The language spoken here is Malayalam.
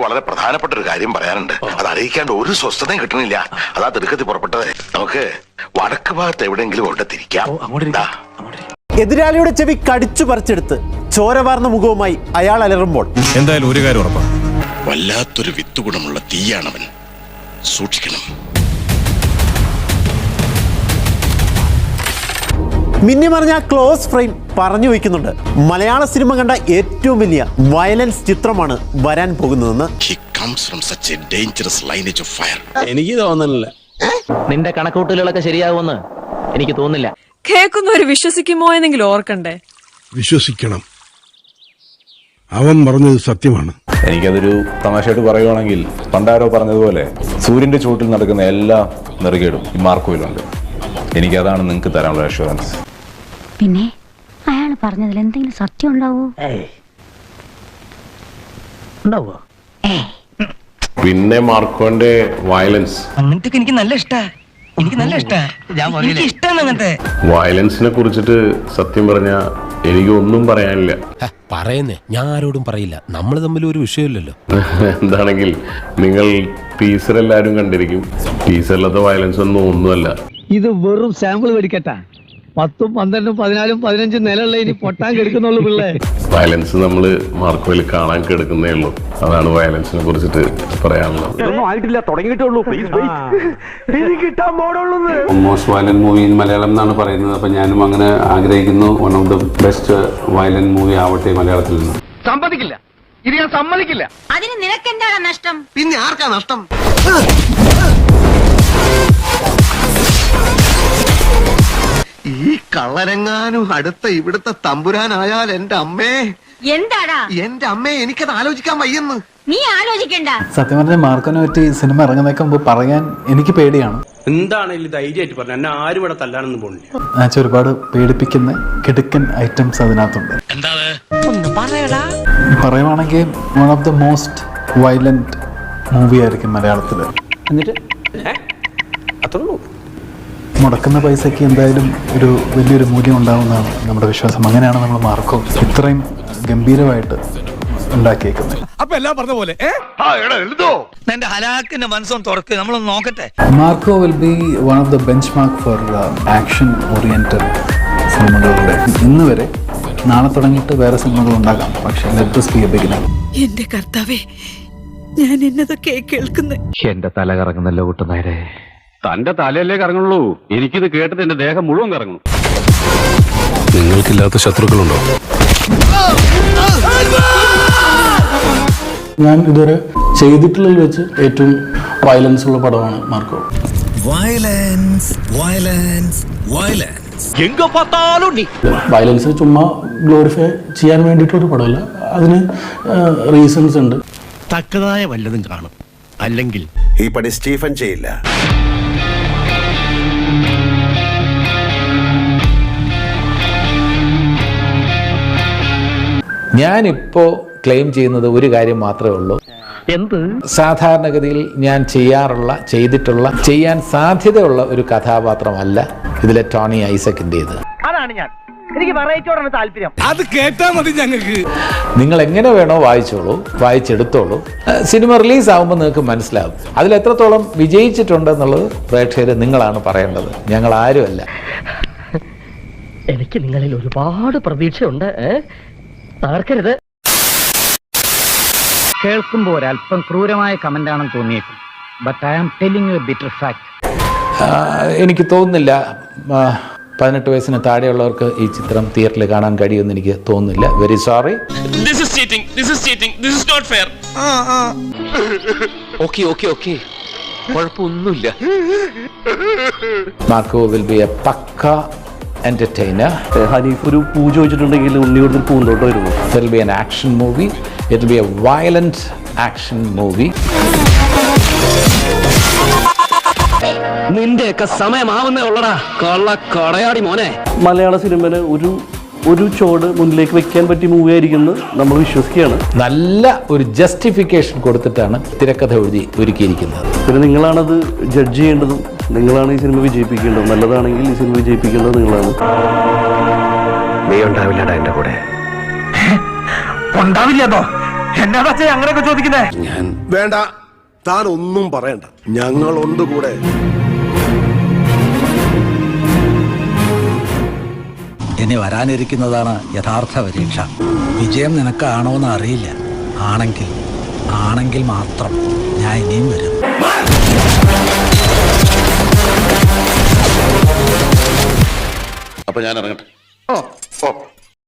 വളരെ പ്രധാനപ്പെട്ട ഒരു കാര്യം പറയാനുണ്ട്. അത് അറിയിക്കാണ്ട് ഒരു സ്വസ്ഥതയും കിട്ടണില്ല. അതാ തിടുക്കത്തിൽ പുറപ്പെട്ടത്. നമുക്ക് വടക്ക് ഭാഗത്ത് എവിടെയെങ്കിലും കൊണ്ട് തിരിക്കാം. എതിരാളിയുടെ ചെവി കടിച്ചു പറിച്ചെടുത്ത് ചോരവാർന്ന മുഖവുമായി അയാൾ അലറുമ്പോൾ. എന്തായാലും ഒരു കാര്യം ഉറപ്പാണ് വല്ലാത്തൊരു വിത്തുഗുണമുള്ള തീയാണവൻ. സൂക്ഷിക്കണം. മിന്നിമറിഞ്ഞ ക്ലോസ് ഫ്രെയിം പറഞ്ഞു വയ്ക്കുന്നുണ്ട്. മലയാള സിനിമ കണ്ട ഏറ്റവും വലിയ വയലൻസ് ചിത്രമാണ് വരാൻ പോകുന്നതെന്ന്. എനിക്ക് തോന്നുന്നില്ല. നിന്റെ കണക്കൂട്ടലുകളൊക്കെ ശരിയാവുമെന്ന് എനിക്ക് തോന്നുന്നില്ല. കേൾക്കുന്നവർ വിശ്വസിക്കുമോ എന്നെങ്കിലും ഓർക്കണ്ടേ? വിശ്വസിക്കണം. അവൻ പറഞ്ഞത് സത്യമാണ്. എനിക്കതൊരു തമാശയായിട്ട് പറയുവാണെങ്കിൽ പണ്ടാരോ പറഞ്ഞതുപോലെ സൂര്യന്റെ ചുവട്ടിൽ നടക്കുന്ന എല്ലാ നെറുകേടും ഈ മാർക്കോയിലുണ്ട്. എനിക്കതാണ് നിങ്ങൾക്ക് തരാനുള്ള അഷുറൻസ് പിന്നെ അയാൾ പറഞ്ഞതിൽ എന്തെങ്കിലും സത്യം ഉണ്ടാവോ? ഉണ്ടാവോ? പിന്നെ മാർക്കോന്റെ വയലൻസ്. അങ്ങനത്തെ എനിക്ക് നല്ല ഇഷ്ടാ. എനിക്ക് നല്ല ഇഷ്ടാ. എനിക്ക് ഇഷ്ടമാണ് അങ്ങനത്തെ. വയലൻസിനെ കുറിച്ചിട്ട് സത്യം പറഞ്ഞ എനിക്ക് ഒന്നും പറയാനില്ല. പറയുന്നേ. ഞാൻ ആരോടും പറയില്ല. നമ്മൾ തമ്മിൽ ഒരു വിഷയമില്ലല്ലോ. എന്താണെങ്കിൽ നിങ്ങൾ ടീസർ എല്ലാവരും കണ്ടിരിക്കും. ടീസറിലത്തെ വയലൻസ് ഒന്നും ഒന്നുമല്ല. ഇത് വെറും സാമ്പിൾ മേടിക്കട്ടാ. പത്തും പന്ത്രണ്ടും പതിനാലും പതിനഞ്ചും നിലയുള്ള ഇനി പൊട്ടാൻ കെടുക്കുന്നുള്ളൂ പിള്ളേ. വയലൻസ് നമ്മൾ മാർക്കോയിൽ കാണാൻ കിടക്കുന്നേ ഉള്ളൂ. അതാണ് വയലൻസിനെ കുറിച്ചിട്ട് പറയാനുള്ളത്. Most violent movie in Malayalam എന്നാണ് പറയുന്നത്. അപ്പൊ ഞാനും അങ്ങനെ ആഗ്രഹിക്കുന്നു. One of the best violent movie ആവട്ടെ മലയാളത്തിൽ നിന്ന്. സമ്മതിക്കില്ല. ഇത് ഞാൻ സമ്മതിക്കില്ല. അതിന് നിനക്കെന്താണ് നഷ്ടം? പിന്നെ ആർക്കാ നഷ്ടം? ഈ കള്ളരെങ്ങാനും അടുത്ത ഇവിടുത്തെ തമ്പുരാനായാൽ എന്റെ അമ്മേ. എന്താടാ? എന്റെ അമ്മേ എനിക്കത് ആലോചിക്കാൻ വയ്യെന്ന്. നീ ആലോചിക്കണ്ട. സത്യം പറഞ്ഞ മാർക്കോനെ പറ്റി സിനിമ ഇറങ്ങുന്നേക്ക് മുമ്പ് പറയാൻ എനിക്ക് പേടിയാണ്. എന്താണെങ്കിലും ധൈര്യമായിട്ട് പറഞ്ഞു എന്നെ ആരും ഇവിടെ തല്ലാണെന്ന് പോണില്ല. എന്നുവെച്ചാൽ ഒരുപാട് പേടിപ്പിക്കുന്ന കിടുക്കൻ ഐറ്റംസ് അതിനകത്തുണ്ട്. പറയുവാണെങ്കിൽ one of the most violent movie ആയിരിക്കും മലയാളത്തിൽ എന്നിട്ട്? മുടക്കുന്ന പൈസയ്ക്ക് എന്തായാലും ഒരു വലിയൊരു മൂല്യം ഉണ്ടാവുന്നതാണ് നമ്മുടെ വിശ്വാസം. അങ്ങനെയാണ് നമ്മൾ മാർക്കോ ഇത്രയും ഗംഭീരമായിട്ട് ഉണ്ടാക്കിയേക്കുന്നത്. അപ്പൊ എല്ലാം പറഞ്ഞ പോലെ എന്റെ ഹലാക്കിന്റെ മനസ്സൊന്ന് തുറക്ക് നമ്മളൊന്ന് നോക്കട്ടെ. Marco will be one of the benchmark for action oriented സിനിമകളുടെ. ഇന്ന് വരെ നാളെ തുടങ്ങിയിട്ട് വേറെ സിനിമകൾ ഉണ്ടാകാം. പക്ഷെ എന്റെ കർത്താവേ ഞാൻ എന്നതൊക്കെ കേൾക്കുന്നത് എന്റെ തല കറങ്ങുന്നല്ലോ കൂട്ടുന്നേരെ തന്റെ തലയല്ലേ കറങ്ങുള്ളൂ. എനിക്കിത് കേട്ടിട്ട് എന്റെ ദേഹം മുഴുവൻ കറങ്ങും. നിങ്ങൾക്കില്ലാത്ത ശത്രുക്കളുണ്ടോ? ഞാൻ ഇതുവരെ ചെയ്തിട്ടുള്ളതിൽ വെച്ച് ഏറ്റവും വയലൻസ് ഉള്ള പടമാണ് Marco. Violence violence violence violence ചുമ്മാ ഗ്ലോറിഫൈ ചെയ്യാൻ വേണ്ടിയിട്ടൊരു പടമല്ല. അതിന് റീസൺസ് ഉണ്ട്. തക്കതായ വല്ലതും കാണും. അല്ലെങ്കിൽ ഈ പടി സ്റ്റീഫൻ ചെയ്യില്ല. ഞാനിപ്പോ ക്ലെയിം ചെയ്യുന്നത് ഒരു കാര്യം മാത്രമേ ഉള്ളൂ. എന്ത്? സാധാരണഗതിയിൽ ഞാൻ ചെയ്യാറുള്ള ചെയ്തിട്ടുള്ള ചെയ്യാൻ സാധ്യതയുള്ള ഒരു കഥാപാത്രമല്ല ഇതിലെ ടോണി ഐസക്കിന്റെത് അതാണ് ഞാൻ. എനിക്ക് വെറൈറ്റിയോടാണ് താല്പര്യം. അത് കേട്ടാ മതി ഞങ്ങൾക്ക്. നിങ്ങൾ എങ്ങനെ വേണോ വായിച്ചോളൂ വായിച്ചെടുത്തോളൂ. സിനിമ റിലീസ് ആവുമ്പോൾ നിങ്ങൾക്ക് മനസ്സിലാവും. അതിൽ എത്രത്തോളം വിജയിച്ചിട്ടുണ്ടെന്നുള്ളത് പ്രേക്ഷകർ നിങ്ങളാണ് പറയേണ്ടത്. ഞങ്ങൾ ആരുമല്ല. എനിക്ക് നിങ്ങളിൽ ഒരുപാട് പ്രതീക്ഷയുണ്ട്? തകർക്കരുത്. കേൾക്കുമ്പോൾ ഒരല്പം ക്രൂരമായ കമന്റ് ആണെന്ന് തോന്നിയേക്കും. But I am telling you bitter fact എനിക്ക് തോന്നുന്നില്ല. പതിനെട്ട് വയസ്സിന് താഴെയുള്ളവർക്ക് ഈ ചിത്രം തിയേറ്ററിൽ കാണാൻ കഴിയുമെന്ന് എനിക്ക് തോന്നുന്നില്ല. Very sorry okay okay okay കുഴപ്പമൊന്നുമില്ല. Marco will be a pakka entertainer Haneef ഒരു പൂജ വെച്ചിട്ടുണ്ടെങ്കിൽ ഉണ്ണി പൂന്തോട്ട് വരുന്നു It action be an action movie. It action be a violent action movie. നിന്റെയൊക്കെ സമയമാവുന്നേ ഉള്ളടാ. കള്ള കടയാടി മോനെ. മലയാള സിനിമന് ഒരു ഒരു ചോട് മുന്നിലേക്ക് വെക്കാൻ പറ്റിയ മൂവി ആയിരിക്കുന്നു നമ്മൾ വിശ്വസിക്കുകയാണ്. നല്ല ഒരു ജസ്റ്റിഫിക്കേഷൻ കൊടുത്തിട്ടാണ് തിരക്കഥ എഴുതി ഒരുക്കിയിരിക്കുന്നത്. പിന്നെ നിങ്ങളാണത് ജഡ്ജ് ചെയ്യേണ്ടതും നിങ്ങളാണ് ഈ സിനിമ വിജയിപ്പിക്കേണ്ടത്. നല്ലതാണെങ്കിൽ ഈ സിനിമ വിജയിപ്പിക്കേണ്ടത് നിങ്ങളാണ്. നീ ഉണ്ടാവില്ലടാ എന്റെ കൂടെ. ഉണ്ടാവില്ലതോ? വേണ്ട താൻ ഒന്നും പറയണ്ട. ഞങ്ങളുണ്ട് കൂടെ. ഇനി വരാനിരിക്കുന്നതാണ് യഥാർത്ഥ പരീക്ഷ. വിജയം നിനക്കാണോ എന്ന് അറിയില്ല. ആണെങ്കിൽ ആണെങ്കിൽ മാത്രം ഞാൻ ഇനിയും വരും. അപ്പൊ ഞാൻ ഇറങ്ങട്ടെ. ഓ